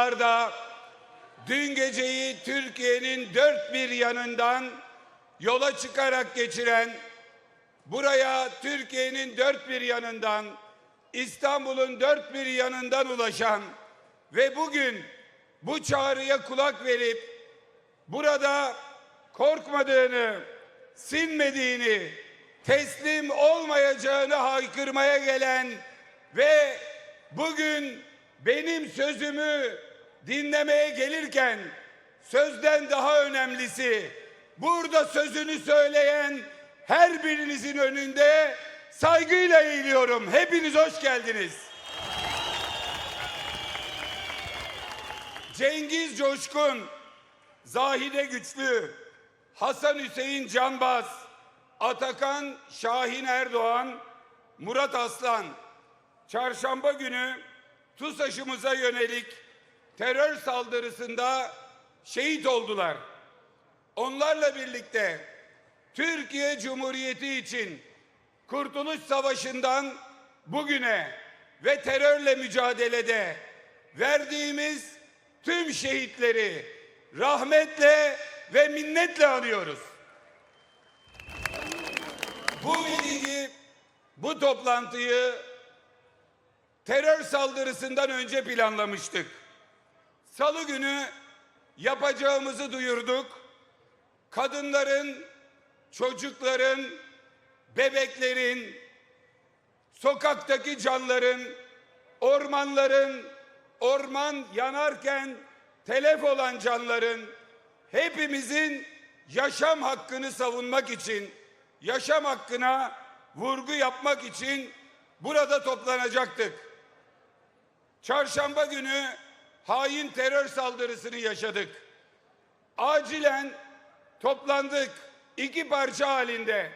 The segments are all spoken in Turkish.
yollarda dün geceyi Türkiye'nin dört bir yanından yola çıkarak geçiren, buraya Türkiye'nin dört bir yanından, İstanbul'un dört bir yanından ulaşan ve bugün bu çağrıya kulak verip burada korkmadığını, sinmediğini, teslim olmayacağını haykırmaya gelen ve bugün benim sözümü dinlemeye gelirken sözden daha önemlisi burada sözünü söyleyen her birinizin önünde saygıyla eğiliyorum. Hepiniz hoş geldiniz. Cengiz Coşkun, Zahide Güçlü, Hasan Hüseyin Canbaz, Atakan Şahin Erdoğan, Murat Aslan, çarşamba günü TUSAŞ'ımıza yönelik terör saldırısında şehit oldular. Onlarla birlikte Türkiye Cumhuriyeti için Kurtuluş Savaşı'ndan bugüne ve terörle mücadelede verdiğimiz tüm şehitleri rahmetle ve minnetle anıyoruz. Bu mitingi, bu toplantıyı terör saldırısından önce planlamıştık. Salı günü yapacağımızı duyurduk. Kadınların, çocukların, bebeklerin, sokaktaki canların, ormanların, orman yanarken telef olan canların, hepimizin yaşam hakkını savunmak için, yaşam hakkına vurgu yapmak için burada toplanacaktık. Çarşamba günü hain terör saldırısını yaşadık. Acilen toplandık iki parça halinde.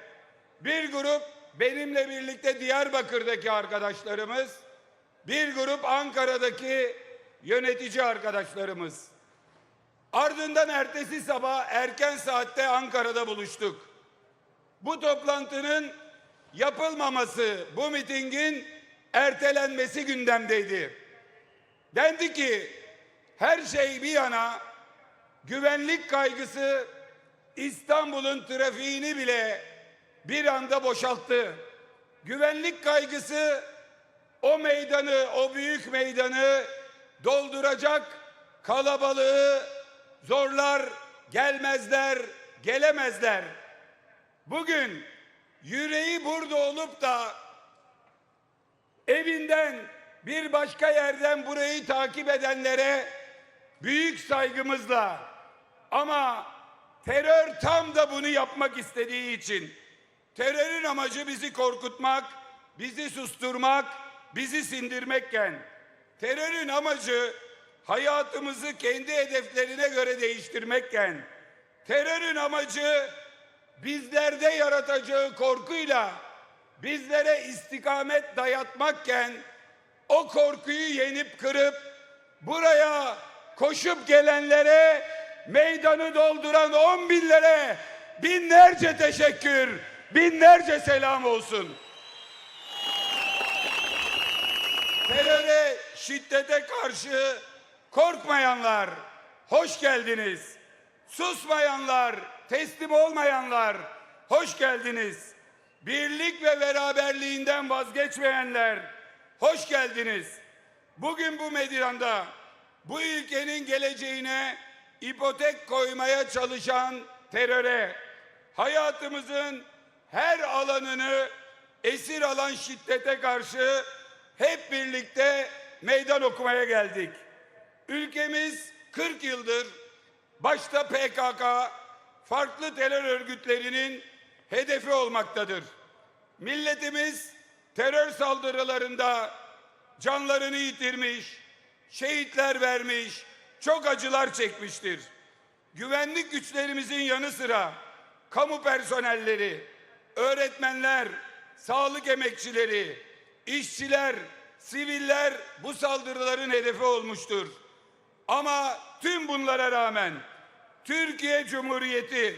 Bir grup benimle birlikte Diyarbakır'daki arkadaşlarımız, bir grup Ankara'daki yönetici arkadaşlarımız. Ardından ertesi sabah erken saatte Ankara'da buluştuk. Bu toplantının yapılmaması, bu mitingin ertelenmesi gündemdeydi. Dendi ki her şey bir yana güvenlik kaygısı İstanbul'un trafiğini bile bir anda boşalttı. Güvenlik kaygısı o meydanı, o büyük meydanı dolduracak kalabalığı zorlar, gelmezler, gelemezler. Bugün yüreği burada olup da evinden bir başka yerden burayı takip edenlere büyük saygımızla ama terör tam da bunu yapmak istediği için terörün amacı bizi korkutmak, bizi susturmak, bizi sindirmekken terörün amacı hayatımızı kendi hedeflerine göre değiştirmekken terörün amacı bizlerde yaratacağı korkuyla bizlere istikamet dayatmakken o korkuyu yenip kırıp buraya koşup gelenlere meydanı dolduran on binlere binlerce teşekkür, binlerce selam olsun. Teröre, şiddete karşı korkmayanlar, hoş geldiniz. Susmayanlar, teslim olmayanlar, hoş geldiniz. Birlik ve beraberliğinden vazgeçmeyenler, hoş geldiniz. Bugün bu meydanda bu ülkenin geleceğine ipotek koymaya çalışan teröre, hayatımızın her alanını esir alan şiddete karşı hep birlikte meydan okumaya geldik. Ülkemiz 40 yıldır başta PKK, farklı terör örgütlerinin hedefi olmaktadır. Milletimiz terör saldırılarında canlarını yitirmiş, şehitler vermiş, çok acılar çekmiştir. Güvenlik güçlerimizin yanı sıra kamu personelleri, öğretmenler, sağlık emekçileri, işçiler, siviller bu saldırıların hedefi olmuştur. Ama tüm bunlara rağmen Türkiye Cumhuriyeti,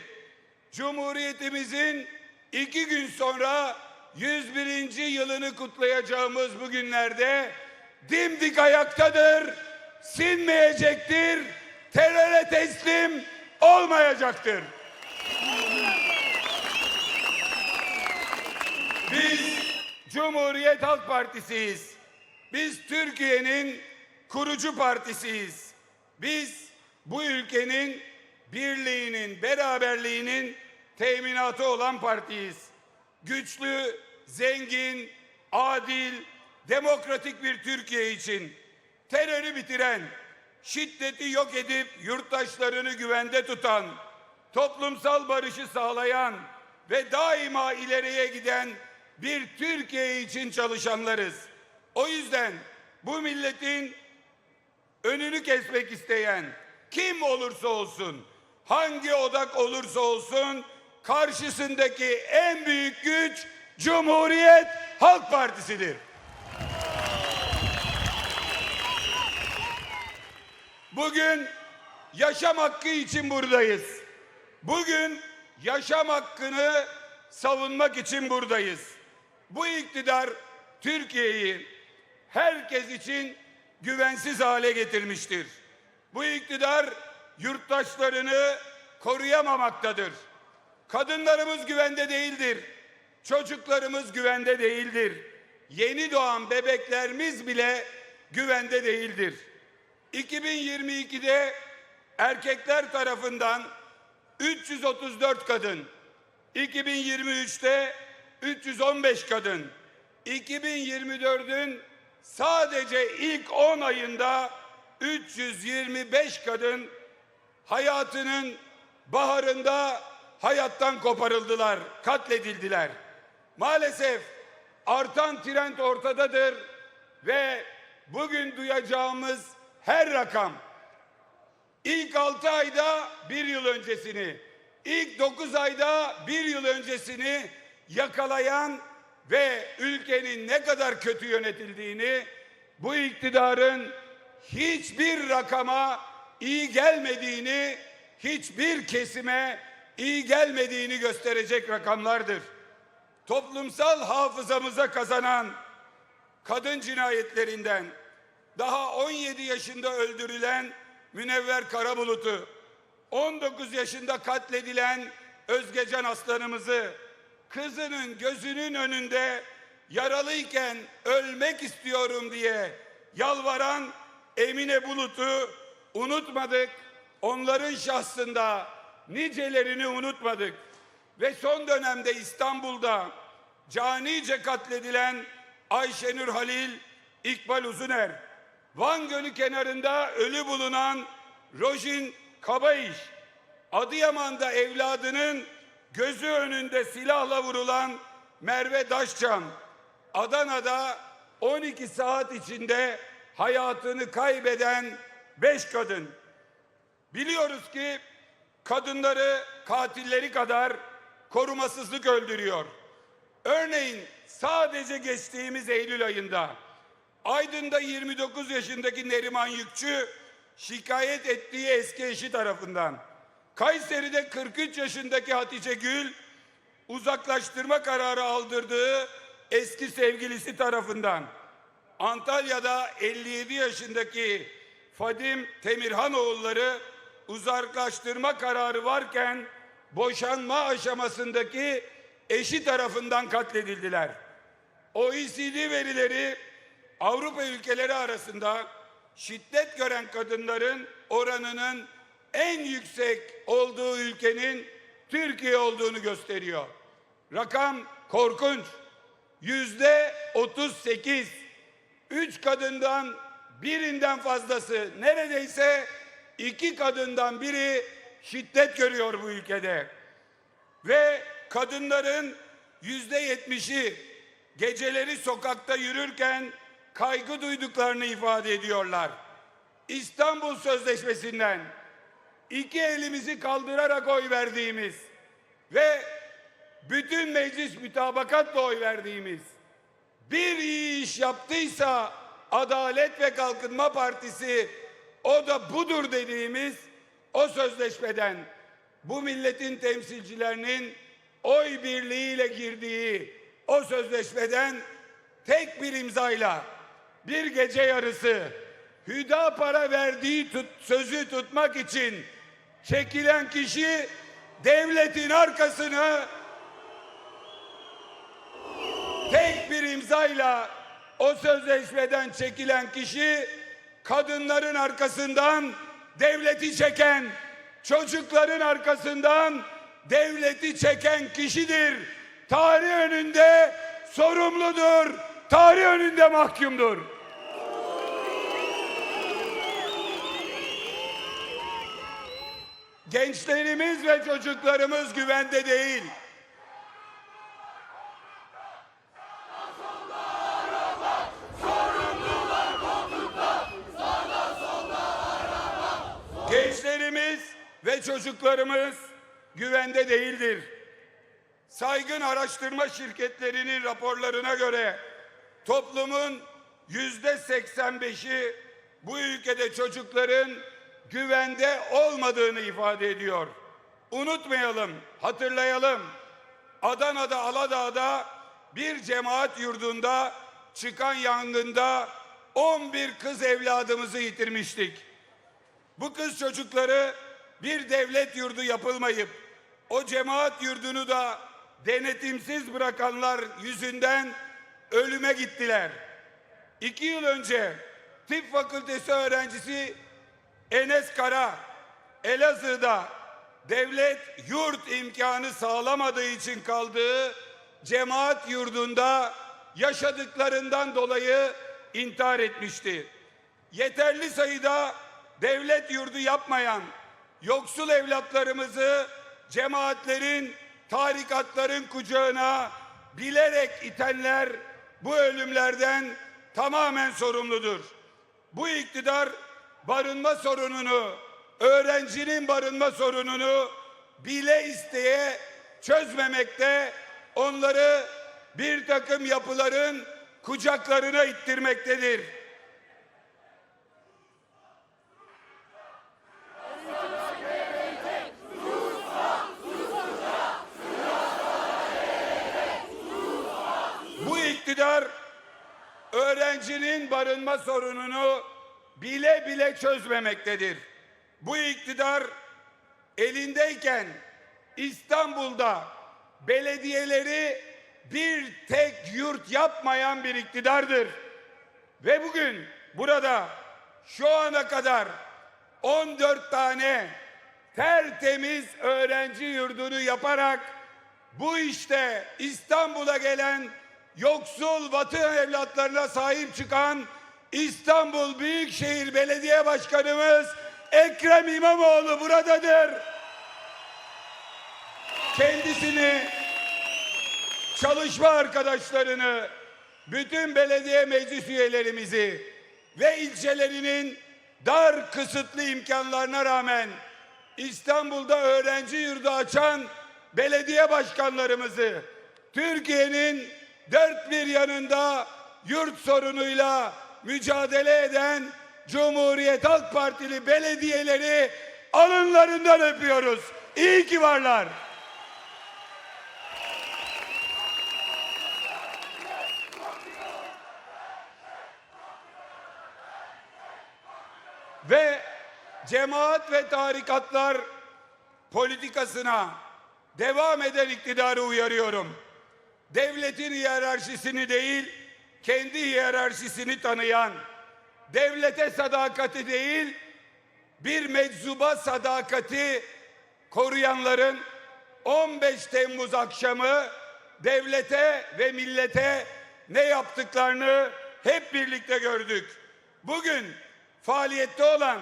Cumhuriyetimizin iki gün sonra 101. yılını kutlayacağımız bu günlerde dimdik ayaktadır, sinmeyecektir. Teröre teslim olmayacaktır. Biz Cumhuriyet Halk Partisi'yiz. Biz Türkiye'nin kurucu partisiyiz. Biz bu ülkenin birliğinin, beraberliğinin teminatı olan partiyiz. Güçlü, zengin, adil, demokratik bir Türkiye için terörü bitiren, şiddeti yok edip yurttaşlarını güvende tutan, toplumsal barışı sağlayan ve daima ileriye giden bir Türkiye için çalışanlarız. O yüzden bu milletin önünü kesmek isteyen kim olursa olsun, hangi odak olursa olsun karşısındaki en büyük güç Cumhuriyet Halk Partisi'dir. Bugün yaşam hakkı için buradayız. Bugün yaşam hakkını savunmak için buradayız. Bu iktidar Türkiye'yi herkes için güvensiz hale getirmiştir. Bu iktidar yurttaşlarını koruyamamaktadır. Kadınlarımız güvende değildir. Çocuklarımız güvende değildir. Yeni doğan bebeklerimiz bile güvende değildir. 2022'de erkekler tarafından 334 kadın, 2023'te 315 kadın, 2024'ün sadece ilk 10 ayında 325 kadın hayatının baharında hayattan koparıldılar, katledildiler. Maalesef artan trend ortadadır ve bugün duyacağımız her rakam ilk 6 ayda bir yıl öncesini, ilk 9 ayda bir yıl öncesini yakalayan ve ülkenin ne kadar kötü yönetildiğini bu iktidarın hiçbir rakama iyi gelmediğini, hiçbir kesime iyi gelmediğini gösterecek rakamlardır. Toplumsal hafızamıza kazanan kadın cinayetlerinden daha 17 yaşında öldürülen Münevver Karabulut'u, 19 yaşında katledilen Özgecan Aslanımızı, kızının gözünün önünde yaralıyken ölmek istiyorum diye yalvaran Emine Bulut'u unutmadık. Onların şahsında nicelerini unutmadık. Ve son dönemde İstanbul'da canice katledilen Ayşenur Halil, İkbal Uzuner, Van Gölü kenarında ölü bulunan Rojin Kabayış, Adıyaman'da evladının gözü önünde silahla vurulan Merve Daşçam, Adana'da 12 saat içinde hayatını kaybeden 5 kadın. Biliyoruz ki kadınları katilleri kadar korumasızlık öldürüyor. Örneğin sadece geçtiğimiz Eylül ayında Aydın'da 29 yaşındaki Neriman Yükçü şikayet ettiği eski eşi tarafından, Kayseri'de 43 yaşındaki Hatice Gül uzaklaştırma kararı aldırdığı eski sevgilisi tarafından, Antalya'da 57 yaşındaki Fadim Temirhanoğulları uzaklaştırma kararı varken boşanma aşamasındaki eşi tarafından katledildiler. OECD verileri Avrupa ülkeleri arasında şiddet gören kadınların oranının en yüksek olduğu ülkenin Türkiye olduğunu gösteriyor. Rakam korkunç. Yüzde 38. Üç kadından birinden fazlası neredeyse iki kadından biri şiddet görüyor bu ülkede. Ve kadınların yüzde yetmişi geceleri sokakta yürürken kaygı duyduklarını ifade ediyorlar. İstanbul Sözleşmesi'nden iki elimizi kaldırarak oy verdiğimiz ve bütün meclis mütabakatla oy verdiğimiz bir iyi iş yaptıysa Adalet ve Kalkınma Partisi o da budur dediğimiz o sözleşmeden bu milletin temsilcilerinin oy birliğiyle girdiği o sözleşmeden tek bir imzayla bir gece yarısı Hüdapar'a verdiği tut, sözü tutmak için çekilen kişi devletin arkasını tek bir imzayla o sözleşmeden çekilen kişi kadınların arkasından devleti çeken, çocukların arkasından devleti çeken kişidir. Tarih önünde sorumludur. Tarih önünde mahkumdur. Gençlerimiz ve çocuklarımız güvende değil. Gençlerimiz ve çocuklarımız güvende değildir. Saygın araştırma şirketlerinin raporlarına göre toplumun yüzde 85'i bu ülkede çocukların güvende olmadığını ifade ediyor. Unutmayalım, hatırlayalım. Adana'da Aladağ'da bir cemaat yurdunda çıkan yangında 11 kız evladımızı yitirmiştik. Bu kız çocukları bir devlet yurdu yapılmayıp o cemaat yurdunu da denetimsiz bırakanlar yüzünden ölüme gittiler. İki yıl önce tıp fakültesi öğrencisi Enes Kara Elazığ'da devlet yurt imkanı sağlamadığı için kaldığı cemaat yurdunda yaşadıklarından dolayı intihar etmişti. Yeterli sayıda devlet yurdu yapmayan yoksul evlatlarımızı cemaatlerin, tarikatların kucağına bilerek itenler bu ölümlerden tamamen sorumludur. Bu iktidar barınma sorununu, öğrencinin barınma sorununu bile isteye çözmemekte, onları bir takım yapıların kucaklarına ittirmektedir. Bu iktidar öğrencinin barınma sorununu bile bile çözmemektedir. Bu iktidar elindeyken İstanbul'da belediyeleri bir tek yurt yapmayan bir iktidardır. Ve bugün burada şu ana kadar 14 tane tertemiz öğrenci yurdunu yaparak bu işte İstanbul'a gelen yoksul vatan evlatlarına sahip çıkan İstanbul Büyükşehir Belediye Başkanımız Ekrem İmamoğlu buradadır. Kendisini çalışma arkadaşlarını, bütün belediye meclis üyelerimizi ve ilçelerinin dar kısıtlı imkanlarına rağmen İstanbul'da öğrenci yurdu açan belediye başkanlarımızı, Türkiye'nin dört bir yanında yurt sorunuyla mücadele eden Cumhuriyet Halk Partili belediyeleri alınlarından öpüyoruz. İyi ki varlar. ve cemaat ve tarikatlar politikasına devam eden iktidarı uyarıyorum. Devletin hiyerarşisini değil, kendi hiyerarşisini tanıyan, devlete sadakati değil, bir meczuba sadakati koruyanların 15 Temmuz akşamı devlete ve millete ne yaptıklarını hep birlikte gördük. Bugün faaliyette olan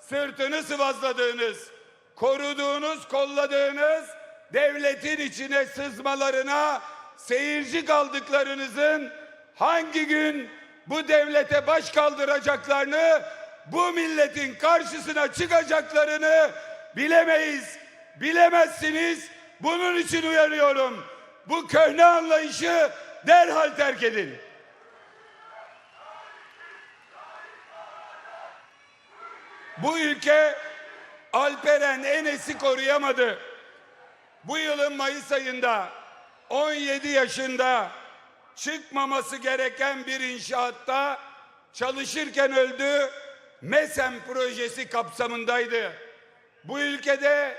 sırtını sıvazladığınız, koruduğunuz, kolladığınız devletin içine sızmalarına seyirci kaldıklarınızın hangi gün bu devlete baş kaldıracaklarını, bu milletin karşısına çıkacaklarını bilemeyiz, bilemezsiniz. Bunun için uyarıyorum. Bu köhne anlayışı derhal terk edin. Bu ülke Alperen Enes'i koruyamadı. Bu yılın Mayıs ayında 17 yaşında çıkmaması gereken bir inşaatta çalışırken öldü. MESEM projesi kapsamındaydı. Bu ülkede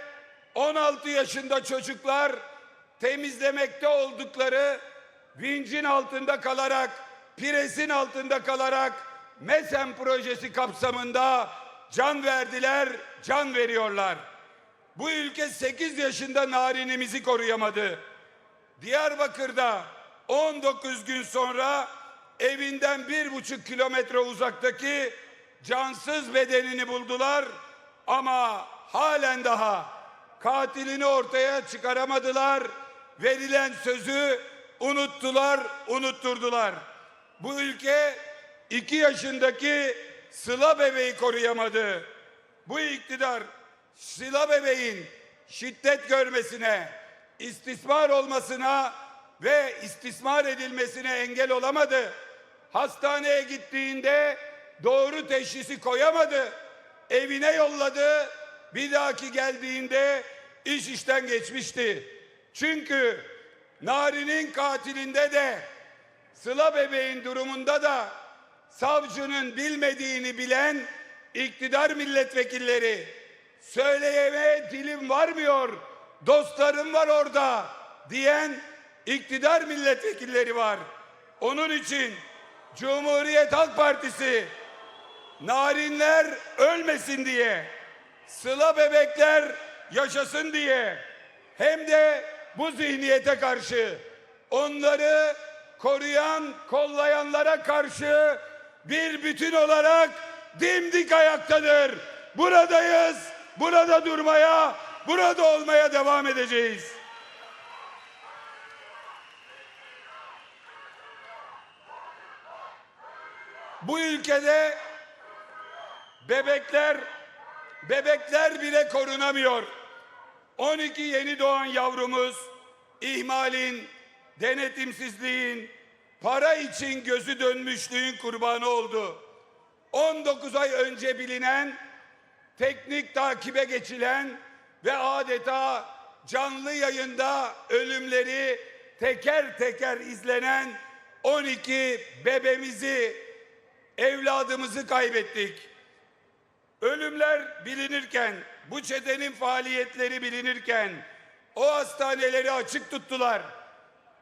16 yaşında çocuklar temizlemekte oldukları vincin altında kalarak, piresin altında kalarak MESEM projesi kapsamında can verdiler, can veriyorlar. Bu ülke 8 yaşında narinimizi koruyamadı. Diyarbakır'da 19 gün sonra evinden bir buçuk kilometre uzaktaki cansız bedenini buldular ama halen daha katilini ortaya çıkaramadılar. Verilen sözü unuttular, unutturdular. Bu ülke iki yaşındaki Sıla bebeği koruyamadı. Bu iktidar Sıla bebeğin şiddet görmesine, istismar olmasına ve istismar edilmesine engel olamadı. Hastaneye gittiğinde doğru teşhisi koyamadı. Evine yolladı. Bir dahaki geldiğinde iş işten geçmişti. Çünkü Nari'nin katilinde de Sıla bebeğin durumunda da savcının bilmediğini bilen iktidar milletvekilleri söyleyeme dilim varmıyor dostlarım var orada diyen iktidar milletvekilleri var. Onun için Cumhuriyet Halk Partisi narinler ölmesin diye sıla bebekler yaşasın diye hem de bu zihniyete karşı onları koruyan kollayanlara karşı bir bütün olarak dimdik ayaktadır. Buradayız. Burada durmaya, burada olmaya devam edeceğiz. Bu ülkede bebekler bebekler bile korunamıyor. 12 yeni doğan yavrumuz ihmalin, denetimsizliğin, para için gözü dönmüşlüğün kurbanı oldu. 19 ay önce bilinen, teknik takibe geçilen ve adeta canlı yayında ölümleri teker teker izlenen 12 bebemizi, evladımızı kaybettik. Ölümler bilinirken, bu çetenin faaliyetleri bilinirken o hastaneleri açık tuttular.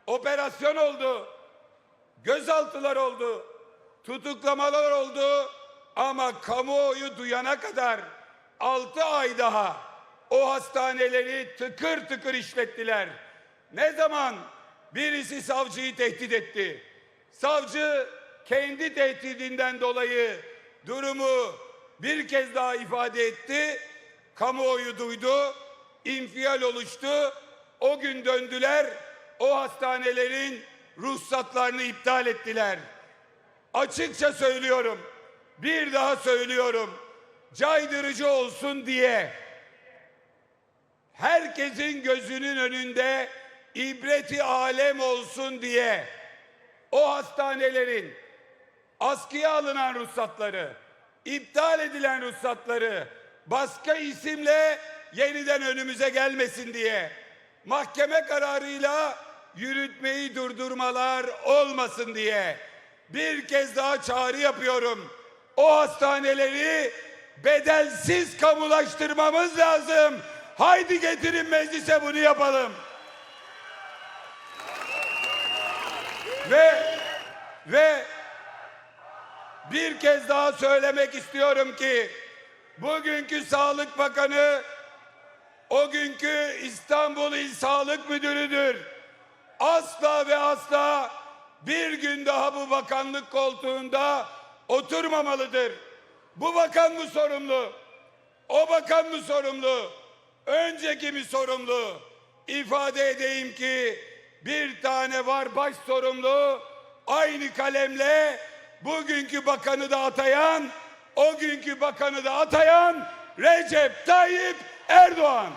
Operasyon oldu. Gözaltılar oldu. Tutuklamalar oldu. Ama kamuoyu duyana kadar 6 ay daha o hastaneleri tıkır tıkır işlettiler. Ne zaman birisi savcıyı tehdit etti. Savcı kendi tehdidinden dolayı durumu bir kez daha ifade etti. Kamuoyu duydu, infial oluştu. O gün döndüler, o hastanelerin ruhsatlarını iptal ettiler. Açıkça söylüyorum, bir daha söylüyorum. Caydırıcı olsun diye herkesin gözünün önünde ibreti alem olsun diye o hastanelerin askıya alınan ruhsatları, iptal edilen ruhsatları başka isimle yeniden önümüze gelmesin diye mahkeme kararıyla yürütmeyi durdurmalar olmasın diye bir kez daha çağrı yapıyorum. O hastaneleri bedelsiz kamulaştırmamız lazım. Haydi getirin meclise bunu yapalım. Ve ve bir kez daha söylemek istiyorum ki bugünkü Sağlık Bakanı o günkü İstanbul İl Sağlık Müdürü'dür. Asla ve asla bir gün daha bu bakanlık koltuğunda oturmamalıdır. Bu bakan mı sorumlu? O bakan mı sorumlu? Önceki mi sorumlu? İfade edeyim ki bir tane var baş sorumlu aynı kalemle bugünkü bakanı da atayan o günkü bakanı da atayan Recep Tayyip Erdoğan.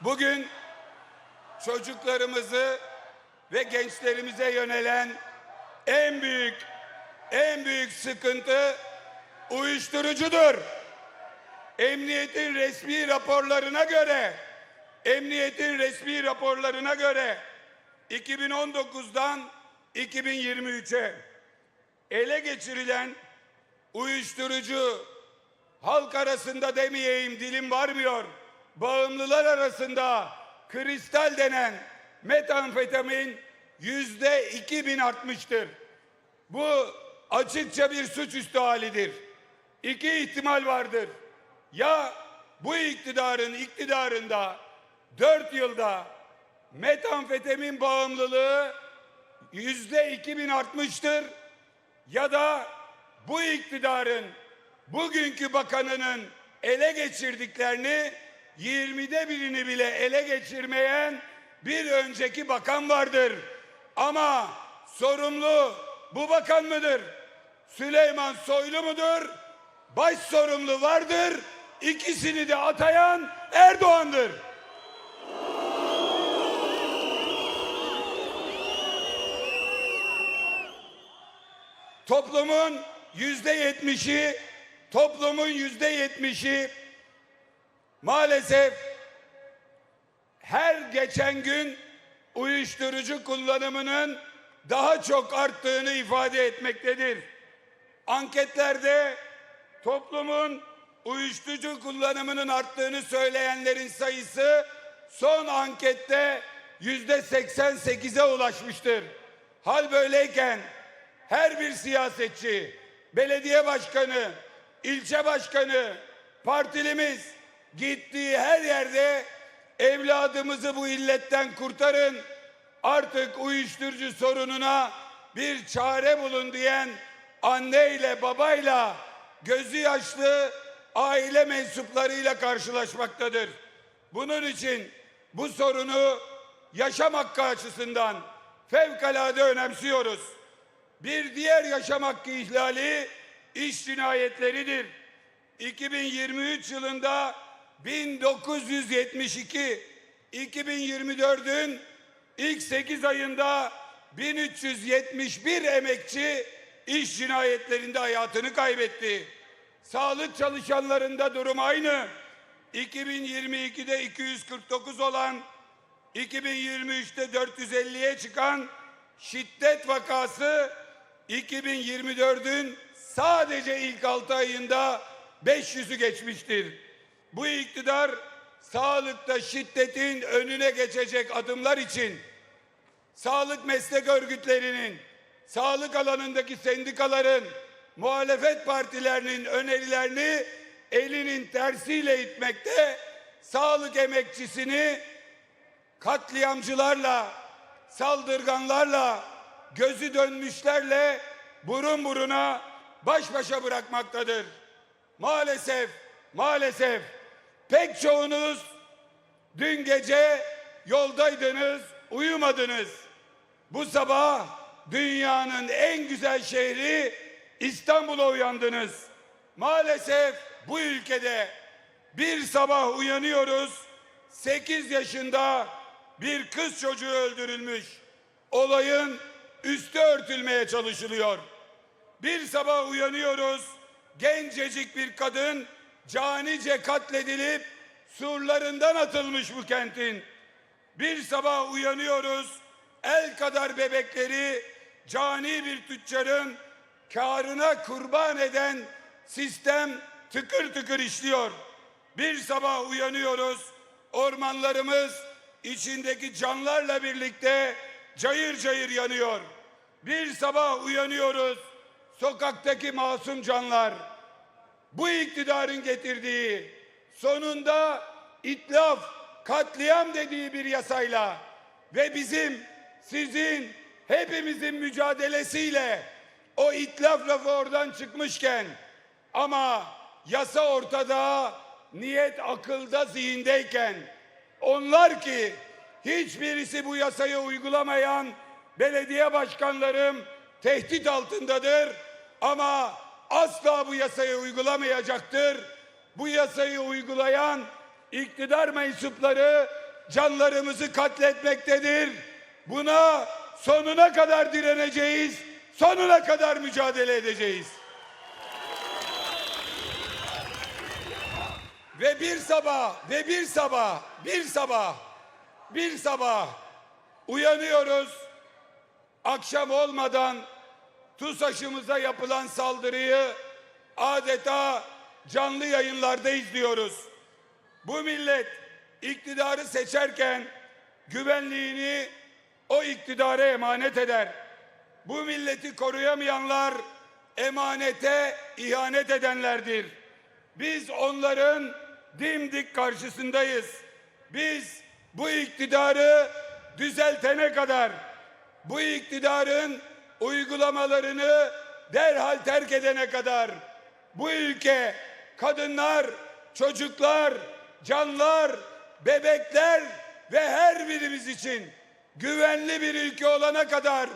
Bugün çocuklarımızı ve gençlerimize yönelen en büyük en büyük sıkıntı uyuşturucudur. Emniyetin resmi raporlarına göre emniyetin resmi raporlarına göre 2019'dan 2023'e ele geçirilen uyuşturucu halk arasında demeyeyim dilim varmıyor. Bağımlılar arasında kristal denen metamfetamin yüzde 2000 artmıştır. Bu açıkça bir suçüstü halidir. İki ihtimal vardır. Ya bu iktidarın iktidarında dört yılda metamfetamin bağımlılığı yüzde 2000 artmıştır ya da bu iktidarın bugünkü bakanının ele geçirdiklerini 20'de birini bile ele geçirmeyen bir önceki bakan vardır. Ama sorumlu bu bakan mıdır? Süleyman Soylu mudur? Baş sorumlu vardır. İkisini de atayan Erdoğan'dır. Toplumun yüzde yetmişi, toplumun yüzde yetmişi maalesef her geçen gün uyuşturucu kullanımının daha çok arttığını ifade etmektedir. Anketlerde toplumun uyuşturucu kullanımının arttığını söyleyenlerin sayısı son ankette yüzde 88'e ulaşmıştır. Hal böyleyken her bir siyasetçi, belediye başkanı, ilçe başkanı, partilimiz gittiği her yerde evladımızı bu illetten kurtarın, artık uyuşturucu sorununa bir çare bulun diyen anneyle babayla gözü yaşlı aile mensuplarıyla karşılaşmaktadır. Bunun için bu sorunu yaşam hakkı açısından fevkalade önemsiyoruz. Bir diğer yaşam hakkı ihlali iş cinayetleridir. 2023 yılında 1972, 2024'ün ilk 8 ayında 1371 emekçi iş cinayetlerinde hayatını kaybetti. Sağlık çalışanlarında durum aynı. 2022'de 249 olan 2023'te 450'ye çıkan şiddet vakası 2024'ün sadece ilk 6 ayında 500'ü geçmiştir. Bu iktidar sağlıkta şiddetin önüne geçecek adımlar için sağlık meslek örgütlerinin, sağlık alanındaki sendikaların, muhalefet partilerinin önerilerini elinin tersiyle itmekte, sağlık emekçisini katliamcılarla, saldırganlarla, gözü dönmüşlerle burun buruna baş başa bırakmaktadır. Maalesef, maalesef pek çoğunuz dün gece yoldaydınız, uyumadınız. Bu sabah dünyanın en güzel şehri İstanbul'a uyandınız. Maalesef bu ülkede bir sabah uyanıyoruz. 8 yaşında bir kız çocuğu öldürülmüş. Olayın üstü örtülmeye çalışılıyor. Bir sabah uyanıyoruz. Gencecik bir kadın canice katledilip surlarından atılmış bu kentin. Bir sabah uyanıyoruz. El kadar bebekleri cani bir tüccarın karına kurban eden sistem tıkır tıkır işliyor. Bir sabah uyanıyoruz. Ormanlarımız içindeki canlarla birlikte cayır cayır yanıyor. Bir sabah uyanıyoruz. Sokaktaki masum canlar bu iktidarın getirdiği sonunda itlaf, katliam dediği bir yasayla ve bizim, sizin, hepimizin mücadelesiyle o itlaf lafı oradan çıkmışken ama yasa ortada, niyet akılda, zihindeyken onlar ki hiçbirisi bu yasayı uygulamayan belediye başkanlarım tehdit altındadır. Ama asla bu yasayı uygulamayacaktır. Bu yasayı uygulayan iktidar mensupları canlarımızı katletmektedir. Buna sonuna kadar direneceğiz, sonuna kadar mücadele edeceğiz. Ve bir sabah ve bir sabah bir sabah bir sabah uyanıyoruz. Akşam olmadan TUSAŞ'ımıza yapılan saldırıyı adeta canlı yayınlarda izliyoruz. Bu millet iktidarı seçerken güvenliğini o iktidara emanet eder. Bu milleti koruyamayanlar emanete ihanet edenlerdir. Biz onların dimdik karşısındayız. Biz bu iktidarı düzeltene kadar bu iktidarın uygulamalarını derhal terk edene kadar bu ülke kadınlar, çocuklar, canlar, bebekler ve her birimiz için güvenli bir ülke olana kadar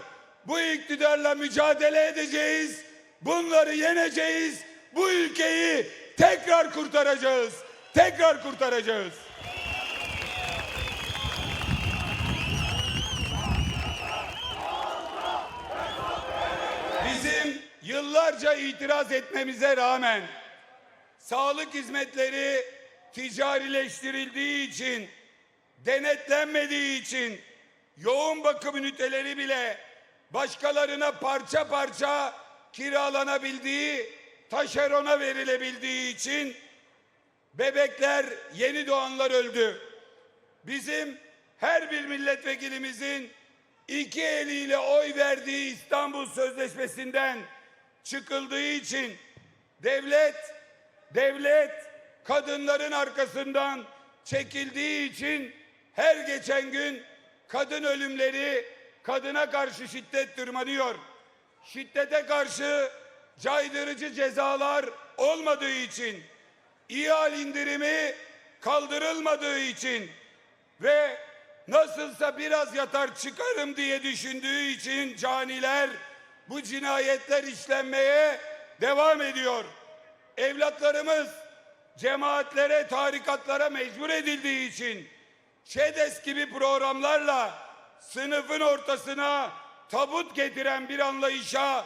bu iktidarla mücadele edeceğiz. Bunları yeneceğiz. Bu ülkeyi tekrar kurtaracağız. Tekrar kurtaracağız. Bizim yıllarca itiraz etmemize rağmen sağlık hizmetleri ticarileştirildiği için, denetlenmediği için yoğun bakım üniteleri bile başkalarına parça parça kiralanabildiği, taşerona verilebildiği için bebekler, yeni doğanlar öldü. Bizim her bir milletvekilimizin iki eliyle oy verdiği İstanbul Sözleşmesi'nden çıkıldığı için devlet devlet kadınların arkasından çekildiği için her geçen gün kadın ölümleri kadına karşı şiddet tırmanıyor. Şiddete karşı caydırıcı cezalar olmadığı için İhal indirimi kaldırılmadığı için ve nasılsa biraz yatar çıkarım diye düşündüğü için caniler bu cinayetler işlenmeye devam ediyor. Evlatlarımız cemaatlere, tarikatlara mecbur edildiği için ÇEDES gibi programlarla sınıfın ortasına tabut getiren bir anlayışa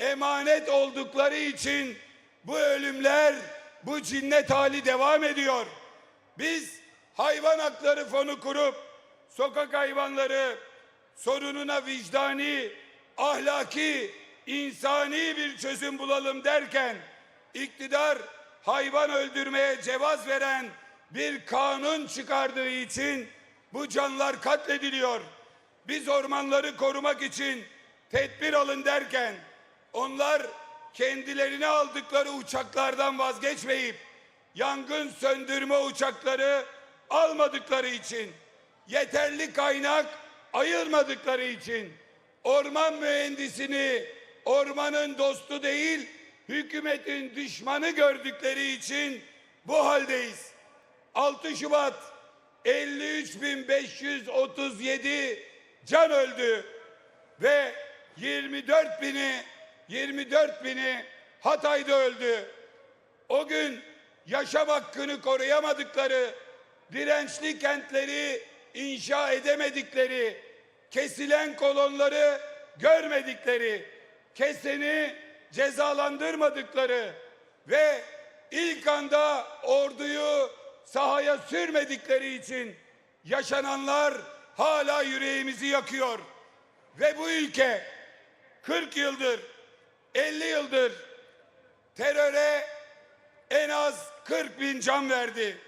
emanet oldukları için bu ölümler, bu cinnet hali devam ediyor. Biz hayvan hakları fonu kurup sokak hayvanları sorununa vicdani, ahlaki, insani bir çözüm bulalım derken iktidar hayvan öldürmeye cevaz veren bir kanun çıkardığı için bu canlar katlediliyor. Biz ormanları korumak için tedbir alın derken onlar kendilerine aldıkları uçaklardan vazgeçmeyip yangın söndürme uçakları almadıkları için yeterli kaynak ayırmadıkları için orman mühendisini ormanın dostu değil hükümetin düşmanı gördükleri için bu haldeyiz. 6 Şubat 53.537 can öldü ve 24 bini 24 bini Hatay'da öldü. O gün yaşam hakkını koruyamadıkları, dirençli kentleri inşa edemedikleri, kesilen kolonları görmedikleri, keseni cezalandırmadıkları ve ilk anda orduyu sahaya sürmedikleri için yaşananlar hala yüreğimizi yakıyor. Ve bu ülke 40 yıldır 50 yıldır teröre en az 40 bin can verdi.